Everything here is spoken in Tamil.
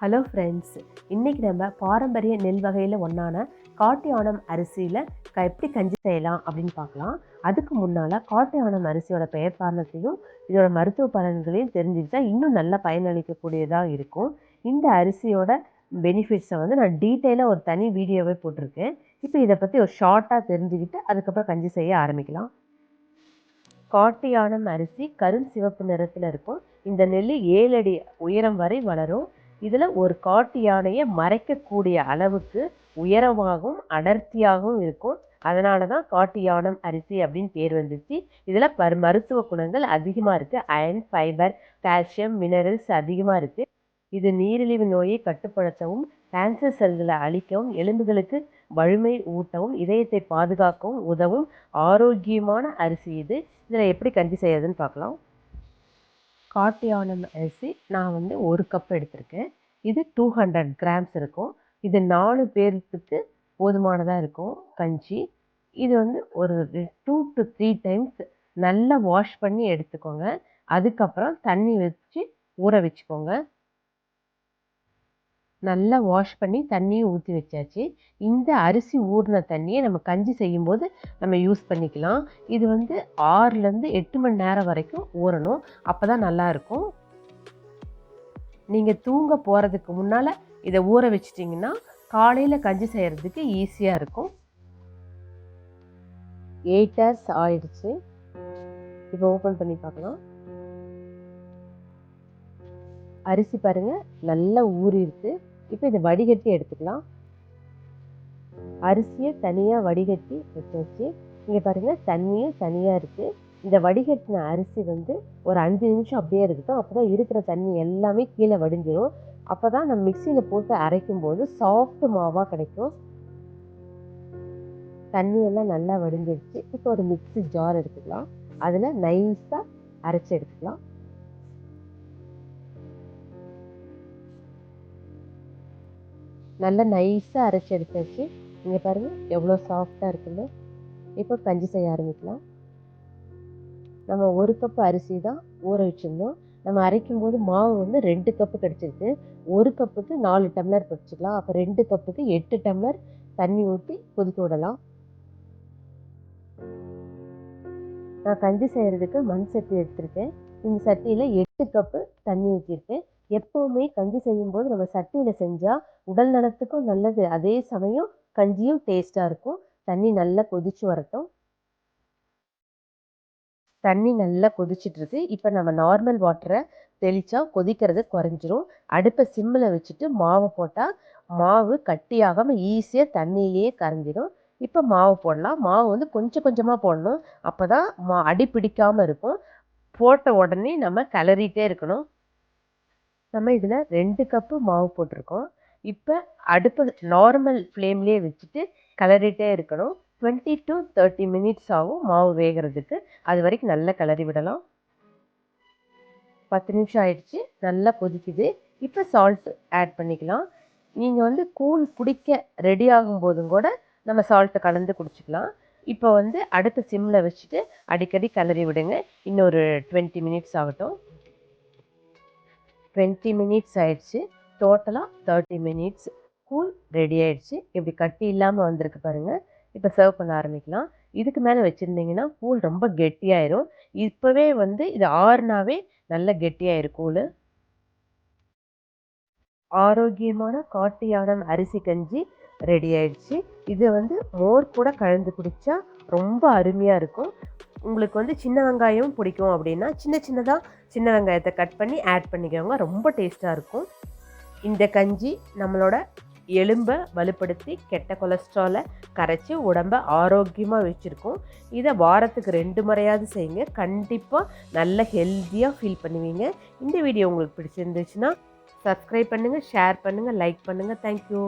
ஹலோ ஃப்ரெண்ட்ஸ் இன்றைக்கி நம்ம பாரம்பரிய நெல் வகையில் ஒன்றான காட்டியானம் அரிசியில் க எப்படி கஞ்சி செய்யலாம் அப்படின்னு பார்க்கலாம். அதுக்கு முன்னால் காட்டியானம் அரிசியோட பெயர் காரணத்தையும் இதோட மருத்துவ பலன்களையும் தெரிஞ்சுக்கிட்டா இன்னும் நல்லா பயனளிக்கக்கூடியதாக இருக்கும். இந்த அரிசியோட பெனிஃபிட்ஸை வந்து நான் டீட்டெயிலாக ஒரு தனி வீடியோவே போட்டிருக்கேன். இப்போ இதை பற்றி ஒரு ஷார்ட்டாக தெரிஞ்சுக்கிட்டு அதுக்கப்புறம் கஞ்சி செய்ய ஆரம்பிக்கலாம். காட்டியானம் அரிசி கரும் சிவப்பு நிறத்தில் இருக்கும். இந்த நெல் ஏழு அடி உயரம் வரை வளரும். இதில் ஒரு காட்டு யானையை மறைக்கக்கூடிய அளவுக்கு உயரமாகவும் அடர்த்தியாகவும் இருக்கும். அதனால தான் காட்டு யானம் அரிசி அப்படின்னு பேர் வந்துச்சு. இதில் பர் மருத்துவ குணங்கள் அதிகமாக இருக்குது அயன் ஃபைபர் கால்சியம் மினரல்ஸ் அதிகமாக இருக்குது இது நீரிழிவு நோயை கட்டுப்படுத்தவும் கேன்சர் செல்களை அழிக்கவும் எலும்புகளுக்கு வலிமை ஊட்டவும் இதயத்தை பாதுகாக்கவும் உதவும் ஆரோக்கியமான அரிசி இது. இதில் எப்படி கஞ்சி செய்யறதுன்னு பார்க்கலாம். காட்டு யானம் அரிசி நான் வந்து ஒரு கப் எடுத்திருக்கேன். இது டூ ஹண்ட்ரட் கிராம்ஸ் இருக்கும். இது நாலு பேர்த்துக்கு போதுமானதாக இருக்கும் கஞ்சி. இது வந்து ஒரு டூ டு த்ரீ டைம்ஸ் நல்லா வாஷ் பண்ணி எடுத்துக்கோங்க. அதுக்கப்புறம் தண்ணி வச்சு ஊற வச்சுக்கோங்க. நல்லா வாஷ் பண்ணி தண்ணியும் ஊற்றி வச்சாச்சு. இந்த அரிசி ஊறின தண்ணியை நம்ம கஞ்சி செய்யும்போது நம்ம யூஸ் பண்ணிக்கலாம். இது வந்து ஆறுலேருந்து எட்டு மணி நேரம் வரைக்கும் ஊறணும். அப்போ தான் நல்லாயிருக்கும் நீங்கள் தூங்க போகிறதுக்கு முன்னால் இதை ஊற வச்சிட்டிங்கன்னா காலையில் கஞ்சி செய்கிறதுக்கு ஈஸியாக இருக்கும். எயிட் ஹவர்ஸ் ஆயிடுச்சு. இப்போ ஓப்பன் பண்ணி பார்க்கலாம். அரிசி பாருங்கள் நல்லா ஊறிருக்கு. இப்போ இதை வடிகட்டி எடுத்துக்கலாம். அரிசியை தனியாக வடிகட்டி வச்சு இங்கே பாருங்கள் தண்ணியும் தனியாக இருக்குது இந்த வடிகட்டின அரிசி வந்து ஒரு அஞ்சு நிமிஷம் அப்படியே இருக்கட்டும். அப்போ தான் இருக்கிற தண்ணி எல்லாமே கீழே வடிஞ்சிடும் அப்போ தான் நம்ம மிக்சியில் போட்டு அரைக்கும் போது சாஃப்ட் மாவாக கிடைக்கும். தண்ணியெல்லாம் நல்லா வடிஞ்சிடுச்சு இப்போ ஒரு மிக்சி ஜார் எடுத்துக்கலாம். அதில் நைஸாக அரைச்சி எடுத்துக்கலாம். நல்லா நைஸாக அரைச்சி எடுத்தாச்சு இங்கே பாருங்கள் எவ்வளோ சாஃப்டாக இருக்குன்னு. இப்போ கஞ்சி செய்ய ஆரம்பிக்கலாம். நம்ம ஒரு கப்பு அரிசி தான் ஊற வச்சுருந்தோம். நம்ம அரைக்கும் போது மாவு வந்து ரெண்டு கப்பு கிடச்சிருக்கு. ஒரு கப்புக்கு நாலு டம்ளர் பிடிச்சிக்கலாம் அப்போ ரெண்டு கப்புக்கு எட்டு டம்ளர் தண்ணி ஊற்றி கொதிக்க விடலாம். நான் கஞ்சி செய்கிறதுக்கு மண் சட்டி எடுத்திருக்கேன். இந்த சட்டியில் எட்டு கப்பு தண்ணி ஊற்றிருக்கேன் எப்போவுமே கஞ்சி செய்யும்போது நம்ம சட்டியில் செஞ்சால் உடல் நலத்துக்கும் நல்லது. அதே சமயம் கஞ்சியும் டேஸ்ட்டாக இருக்கும். தண்ணி நல்லா கொதிச்சு வரட்டும். தண்ணி நல்லா கொதிச்சிட்ருக்கு இப்போ நம்ம நார்மல் வாட்டரை தெளித்தா கொதிக்கிறது குறைஞ்சிரும். அடுப்பை சிம்மில் வச்சுட்டு மாவை போட்டால் மாவு கட்டியாகாமல் ஈஸியாக தண்ணியிலேயே கரைஞ்சிடும் இப்போ மாவு போடலாம். மாவு வந்து கொஞ்சம் கொஞ்சமாக போடணும். அப்போ தான் மா அடி பிடிக்காமல் இருக்கும். போட்ட உடனே நம்ம கிளறிட்டே இருக்கணும். நம்ம இதில் ரெண்டு கப்பு மாவு போட்டிருக்கோம். இப்போ அடுப்பு நார்மல் ஃப்ளேம்லேயே வச்சுட்டு கிளறிட்டே இருக்கணும். டுவெண்ட்டி டு தேர்ட்டி மினிட்ஸ் ஆகும் மாவு வேகிறதுக்கு. அது வரைக்கும் நல்லா கிளறி விடலாம். பத்து நிமிஷம் ஆயிடுச்சு. நல்லா கொதிக்குது. இப்போ சால்ட் ஆட் பண்ணிக்கலாம். நீங்கள் வந்து கூழ் குடிக்க ரெடி ஆகும் போதும் கூட நம்ம சால்ட்டை கலந்து குடிச்சிக்கலாம். இப்போ வந்து அடுத்த சிம்மில் வச்சுட்டு அடிக்கடி கிளறி விடுங்க. இன்னொரு டுவெண்ட்டி மினிட்ஸ் ஆகட்டும். டுவெண்ட்டி மினிட்ஸ் ஆயிடுச்சு. டோட்டலாக தேர்ட்டி மினிட்ஸ் கூழ் ரெடி ஆயிடுச்சு. இப்படி கட்டி இல்லாமல் வந்திருக்கு பாருங்கள் இப்போ சர்வ் பண்ண ஆரம்பிக்கலாம். இதுக்கு மேலே வச்சுருந்தீங்கன்னா கூழ் ரொம்ப கெட்டியாயிரும். இப்போவே வந்து இது ஆறுனாவே நல்ல கெட்டியாயிரும் கூழ் ஆரோக்கியமான காட்டியான அரிசி கஞ்சி ரெடி ஆயிடுச்சு. இதை வந்து மோர் கூட கலந்து குடித்தா ரொம்ப அருமையாக இருக்கும். உங்களுக்கு வந்து சின்ன வெங்காயம் பிடிக்கும் அப்படின்னா சின்ன சின்னதாக சின்ன வெங்காயத்தை கட் பண்ணி ஆட் பண்ணிக்கோங்க. ரொம்ப டேஸ்ட்டாக இருக்கும். இந்த கஞ்சி நம்மளோட எலும்பை வலுப்படுத்தி கெட்ட கொலஸ்ட்ராலை கரைச்சி உடம்பை ஆரோக்கியமாக வச்சுருக்கோம். இதை வாரத்துக்கு ரெண்டு முறையாவது செய்யுங்க. கண்டிப்பாக நல்ல ஹெல்த்தியாக ஃபீல் பண்ணுவீங்க. இந்த வீடியோ உங்களுக்கு பிடிச்சிருந்துச்சுன்னா சப்ஸ்கிரைப் பண்ணுங்கள் ஷேர் பண்ணுங்கள் லைக் பண்ணுங்கள் தேங்க்யூ